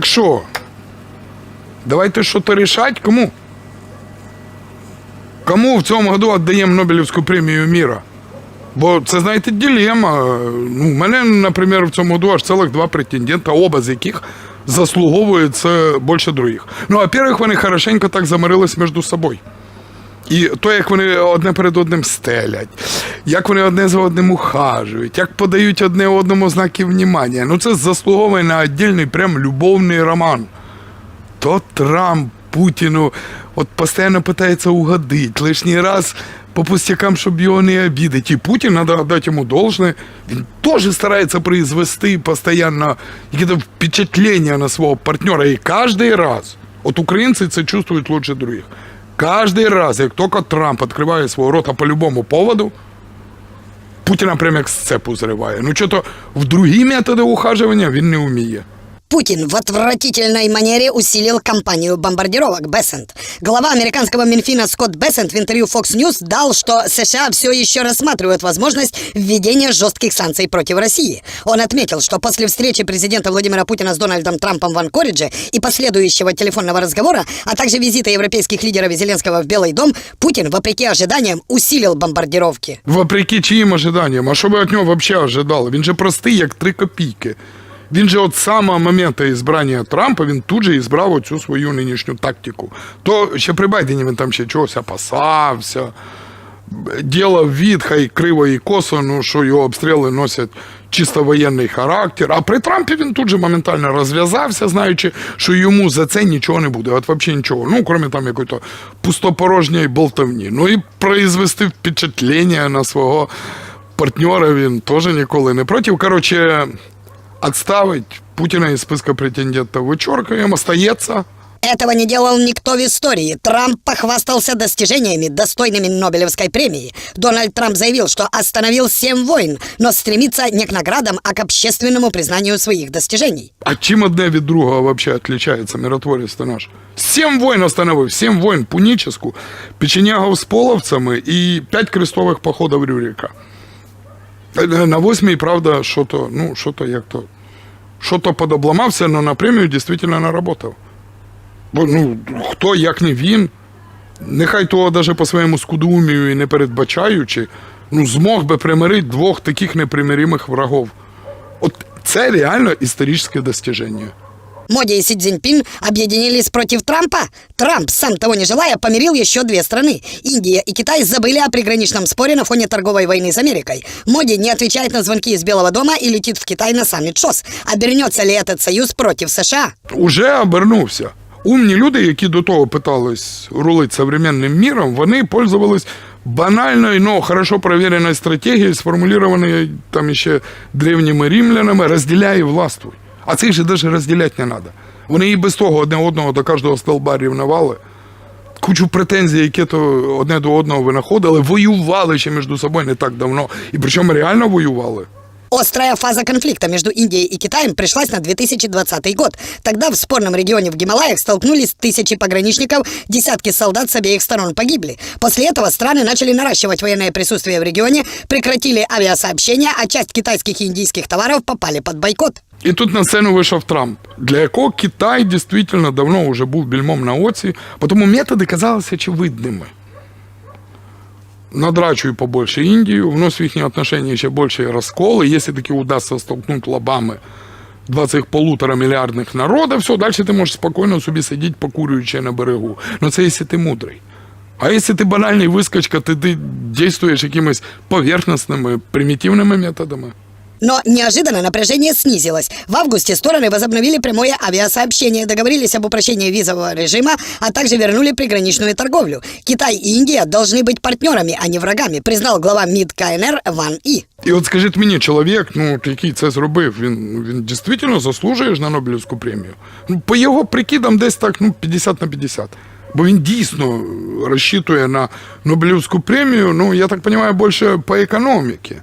Так що? Давайте щось рішати кому? Кому в цьому году віддаємо Нобелівську премію міра? Бо це, знаєте, дилема. Ну, у мене, наприклад, в цьому году аж цілих два претендента, оба з яких заслуговують більше других. Ну, во-первых, вони хорошенько так замирились між собою. І то, як вони одне перед одним стелять, як вони одне за одним ухажують, як подають одне одному знаки внимання. Ну це заслуговує на віддільний прям любовний роман. То Трамп Путіну от постійно питається угодити, лишній раз по пустякам, щоб його не обідати. І Путін, треба дати йому должне, він теж старається произвести постійно якісь впечатлення на свого партнера. І кожен раз, от українці це чувствують лучше других. Каждый раз, як тільки Трамп відкриває рот рота по любому поводу, Путіна прямо як з цепу зриває. Ну, що-то в другі методи ухажування він не вміє. Путин в отвратительной манере усилил кампанию бомбардировок Бессент. Глава американского Минфина Скотт Бессент в интервью Fox News дал, что США все еще рассматривают возможность введения жестких санкций против России. Он отметил, что после встречи президента Владимира Путина с Дональдом Трампом в Анкоридже и последующего телефонного разговора, а также визита европейских лидеров и Зеленского в Белый дом, Путин, вопреки ожиданиям, усилил бомбардировки. Вопреки чиїм ожиданням, а що ви від нього взагалі ожидали? Він же простий, як три копійки. Він же от самого моменту ізбрання Трампа він тут же ізбрав оцю свою нинішню тактику. То ще при Байдені він там ще чогось опасався, ділав від, хай криво і косо, ну що його обстріли носять чисто воєнний характер. А при Трампі він тут же моментально розв'язався, знаючи, що йому за це нічого не буде. От взагалі нічого. Ну, крім там якоїсь пустопорожньої болтовні. Ну і произвести впечатлення на свого партнера він теж ніколи не проти. Коротше, отставить Путина из списка претендентов вычеркиваем, остается Этого не делал никто в истории. Трамп похвастался достижениями, достойными Нобелевской премии. Дональд Трамп заявил, что остановил семь войн, но стремится не к наградам, а к общественному признанию своих достижений. А чим одне від другого вообще отличается миротворець то наш? Сім воїн остановив, сім воїн пуніческу, печенягов з половцями і п'ять крестових походів Рюрика. Е, На восьмій, правда, що-то, ну, що-то як-то, що-то подобламався, але на премію дійсно не наработав. Бо, ну, хто, як не він, нехай того навіть по своєму скудоумію і не передбачаючи, ну, змог би примирити двох таких непримиримих врагов. От це реально історичне достиження. Моди и Си Цзиньпин объединились против Трампа. Трамп, сам того не желая, помирил еще две страны. Индия и Китай забыли о приграничном споре на фоне торговой войны с Америкой. Моди не отвечает на звонки из Белого дома и летит в Китай на саммит ШОС. Обернется ли этот союз против США? Уже обернувся. Умні люди, які до того питались рулити современним міром, вони пользувались банальною, но хорошо проверенной стратегією, сформулірованою там ще древніми римлянами, розділяй і властвуй. А цих же навіть розділяти не треба. Вони і без того одне одного до кожного столба рівнували. Кучу претензій, які то одне до одного винаходили, воювали ще між собою не так давно. І причому реально воювали. Острая фаза конфликта между Индией и Китаем пришлась на 2020 год. Тогда в спорном регионе в Гималаях столкнулись тысячи пограничников, десятки солдат с обеих сторон погибли. После этого страны начали наращивать военное присутствие в регионе, прекратили авиасообщения, а часть китайских и индийских товаров попали под бойкот. І тут на сцену вийшов Трамп, для якого Китай дійсно давно вже був більмом на оці, тому методи казалися очевидними. Надрачуй побольше Индию, вновь в их отношения еще больше расколы. Если таки удастся столкнуть лобами два цих полутора мільярдних народів, все, дальше ты можешь спокойно собі сидіти, покурюючи на берегу. Ну це якщо ти мудрий. А якщо ти банальний вискочка, ти, ти дійствуєш якимись поверхностними, примітивними методами. Но неожиданно напряжение снизилось. В августе стороны возобновили прямое авиасообщение, договорились об упрощении визового режима, а также вернули приграничную торговлю. Китай и Индия должны быть партнерами, а не врагами, признал глава МИД КНР Ван И. І от скажіть мені, чоловік, ну от який це зробив, він, він дійсно заслужує ж на Нобелівську премію. Ну, по його прикидам, десь так, ну, 50 на 50. Бо він дійсно розчитує на Нобелівську премію, ну, я так розумію, більше по економіці.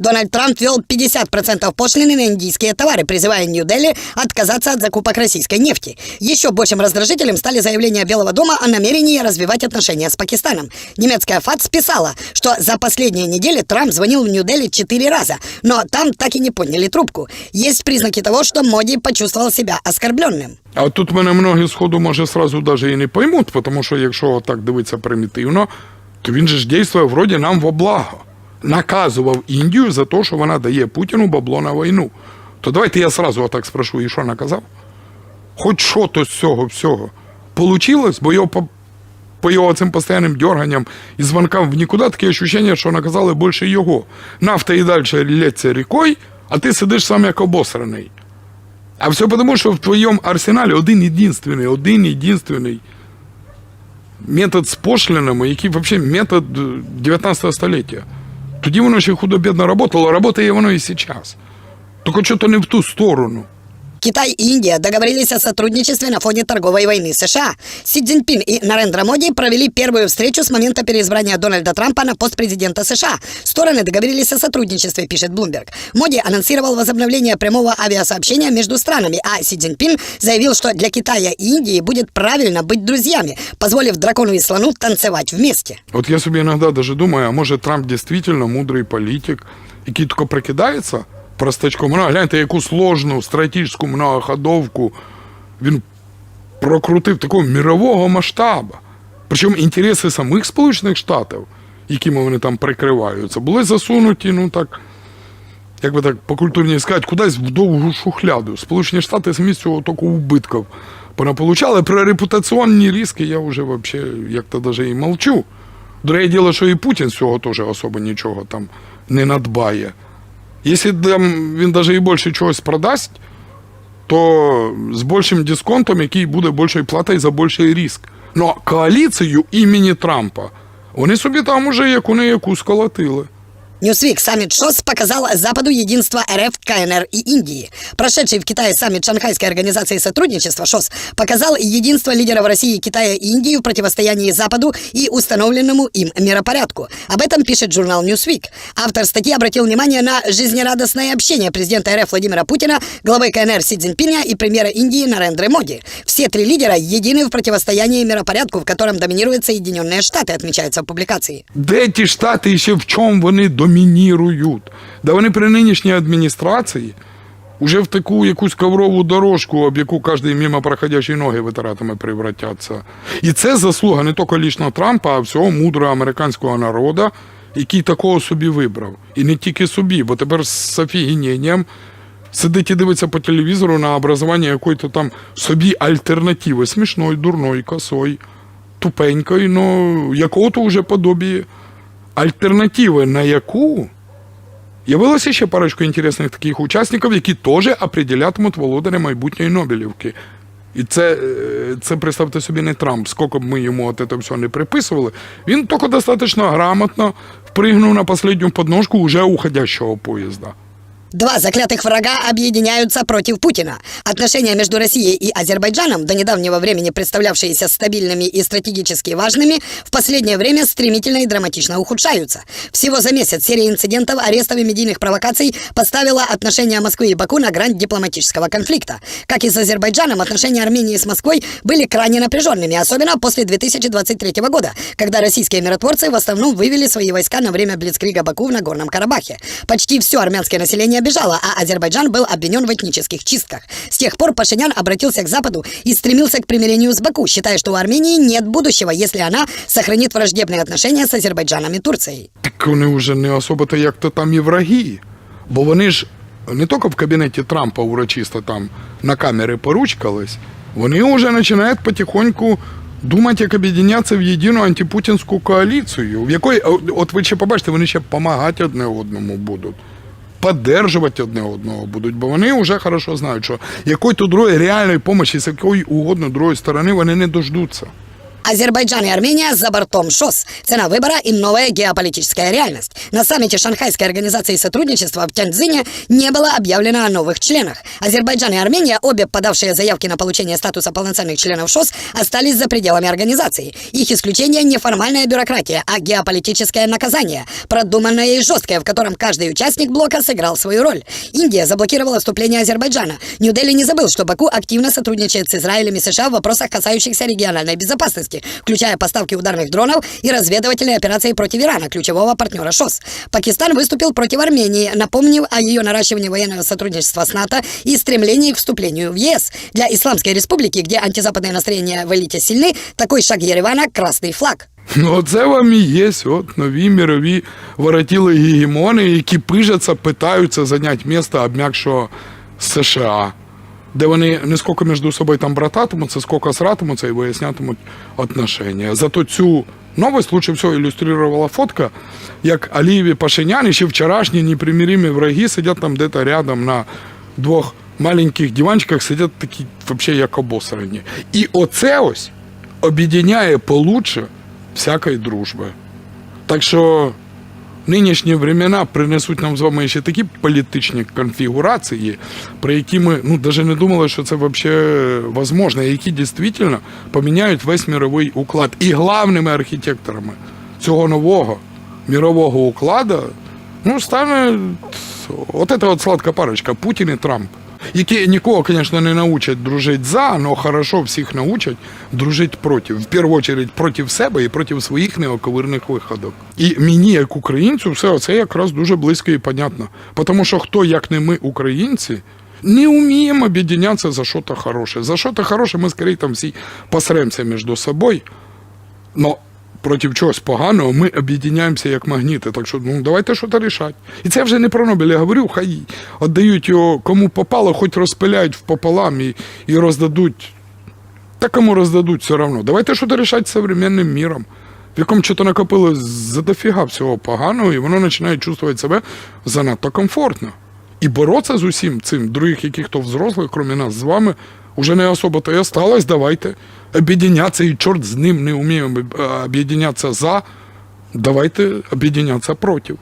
Дональд Трамп ввел 50% пошлины на индийские товары, призывая Нью-Дели отказаться от закупок российской нефти. Еще большим раздражителем стали заявления Белого дома о намерении развивать отношения с Пакистаном. Немецкая ФАТС писала, что за последние недели Трамп звонил в Нью-Дели четыре раза, но там так и не подняли трубку. Есть признаки того, что Моди почувствовал себя оскорбленным. А от тут мене многі сходу може сразу даже і не поймуть, тому що якщо так дивитися примітивно, то він же ж дійствує вроді нам во благо. Наказував Індію за те, що вона дає Путіну бабло на війну. То давайте я сразу отак спрошу, і що наказав? Хоч що то з цього всього. Получилось, бо його по, по його цим постійним дерганням і звонкам в нікуди таке ощущення, що наказали більше його. Нафта і далі лється рікою, а ти сидиш сам як обосраний. А все потому, що в твоєму арсеналі один єдинственний, один єдинственний метод з пошлинами, який взагалі метод е, 19 століття. Тоді воно ще худо-бідно працювало, працює воно і зараз. Тільки що то не в ту сторону. Китай и Индия договорились о сотрудничестве на фоне торговой войны США. Си Цзиньпин и Нарендра Моди провели первую встречу с момента переизбрания Дональда Трампа на пост президента США. Стороны договорились о сотрудничестве, пишет Bloomberg. Моди анонсировал возобновление прямого авиасообщения между странами, а Си Цзиньпин заявил, что для Китая и Индии будет правильно быть друзьями, позволив дракону и слону танцевать вместе. От я собі іноді даже думаю, а може Трамп дійсно мудрий політик, який тільки прикидається простачком. Ну, гляньте, яку сложну стратегічну многоходовку він прокрутив такого мірового масштабу. Причому інтереси самих Сполучених Штатів, якими вони там прикриваються, були засунуті, ну так, як би так по культурні сказати, кудись в довгу шухляду. Сполучені Штати самі з цього тільки убитків понаполучали. Про репутаційні ризики я вже взагалі як-то даже і молчу. Друге діло, що і Путін з цього теж особо нічого там не надбає. Якщо він навіть і більше чогось продасть, то з більшим дисконтом, який буде більшою платою за більший риск. Ну, коаліцію імені Трампа вони собі там уже яку не яку сколотили. Ньюсвик саммит ШОС показал Западу единство РФ, КНР и Индии. Прошедший в Китае саммит Шанхайской организации сотрудничества ШОС показал единство лидеров России, Китая и Индии в противостоянии Западу и установленному им миропорядку. Об этом пишет журнал Newsweek. Автор статьи обратил внимание на жизнерадостное общение президента РФ Владимира Путина, главы КНР Си Цзиньпиня и премьера Индии Нарендры Моди. Все три лидера едины в противостоянии миропорядку, в котором доминируют Соединенные Штаты, отмечается в публикации. Де ті штати і ще в чому вони домінірують? Да вони при нинішній адміністрації вже в таку якусь коврову дорожку, об яку кожен мимо проходящий ноги витиратиме превратяться. І це заслуга не тільки лічно Трампа, а всього мудрого американського народу, який такого собі вибрав. І не тільки собі, бо тепер з офігіненням сидить і дивиться по телевізору на образування якої-то там собі альтернативи. Смішної, дурної, косої, тупенької, ну якого-то вже подобіє. Альтернативи на яку Явилося ще парочку інтересних таких учасників, які теж определятимуть володаря майбутньої Нобелівки. І це, е, це представте собі не Трамп, скільки б ми йому от це все не приписували. Він тільки достатньо грамотно впригнув на останню подножку уже уходящого поїзда. Два заклятых врага объединяются против Путина. Отношения между Россией и Азербайджаном, до недавнего времени представлявшиеся стабильными и стратегически важными, в последнее время стремительно и драматично ухудшаются. Всего за месяц серия инцидентов, арестов и медийных провокаций поставила отношения Москвы и Баку на грань дипломатического конфликта. Как и с Азербайджаном, отношения Армении с Москвой были крайне напряженными, особенно после 2023 года, когда российские миротворцы в основном вывели свои войска на время Блицкрига Баку в Нагорном Карабахе. Почти все армянское население бежало, а Азербайджан был обвинен в этнических чистках. С тех пор Пашинян обратился к Западу и стремился к примирению с Баку, считая, что у Армении нет будущего, если она сохранит враждебные отношения с Азербайджаном и Турцией. Так вони вже не особо-то як-то там і враги. Бо вони ж не тільки в кабінеті Трампа урочисто там на камери поручкались, вони вже починають потихоньку думати, як об'єднатися в єдину антипутінську коаліцію, в якої, от ви ще побачите, вони ще допомагати одне одному будуть. Поддержувати одне одного будуть, бо вони вже хорошо знають, що якої то другої реальної допомоги з якої угодно другої сторони вони не дождуться. Азербайджан и Армения за бортом ШОС. Цена выбора и новая геополитическая реальность. На саммите Шанхайской организации сотрудничества в Тяньцзине не было объявлено о новых членах. Азербайджан и Армения, обе подавшие заявки на получение статуса полноценных членов ШОС, остались за пределами организации. Их исключение не формальная бюрократия, а геополитическое наказание, продуманное и жесткое, в котором каждый участник блока сыграл свою роль. Индия заблокировала вступление Азербайджана. Нью-Дели не забыл, что Баку активно сотрудничает с Израилем и США в вопросах, касающихся региональной безопасности, включая поставки ударных дронов и разведывательные операции против Ирана, ключевого партнера ШОС. Пакистан выступил против Армении, напомнив о ее наращивании военного сотрудничества с НАТО и стремлении к вступлению в ЕС. Для Исламской Республики, где антизападные настроения в элите сильны, такой шаг Еревана – красный флаг. Ну, оце вам і є от нові мірові воротіли гегемони, які пижаться, питаються зайняти місце обм'якшого США, Де вони не скільки між собою там брататимуться, скільки сратимуться і вияснятимуть отношення. Зато цю новость лучше всього ілюструвала фотка, як Алієв і Пашинян, ще вчорашні непримиримі враги сидять там де-то рядом на двох маленьких диванчиках, сидять такі взагалі як обосрані. І оце ось об'єдняє получше всякої дружби. Так що нинішні времена принесуть нам з вами ще такі політичні конфігурації, про які ми ну, навіть не думали, що це взагалі можливо, які дійсно поміняють весь мировий уклад. І главними архітекторами цього нового мірового укладу ну, стане от эта от сладка парочка Путін і Трамп. Які нікого, звісно, не научать дружити за, але хорошо всіх научать дружити проти. В першу чергу проти себе і проти своїх неоковирних виходок. І мені, як українцю, все це якраз дуже близько і понятно. Тому що хто, як не ми, українці, не вміємо об'єднатися за щось хороше. За щось хороше ми скоріше там всі посремся між собою. Но проти чогось поганого ми об'єднаємося як магніти. Так що ну давайте щось рішати. І це вже не про Нобель, я говорю, хай віддають його кому попало, хоч розпиляють впополам і, і роздадуть. Та кому роздадуть все одно. Давайте щось рішати з современним міром, в якому що-то накопили за дофіга всього поганого, і воно починає чувствувати себе занадто комфортно. І боротися з усім цим, других яких-то взрослих, крім нас з вами, уже не особо то і осталось. Давайте об'єднятися, и черт з ним не умеем объединяться за. Давайте объединяться проти.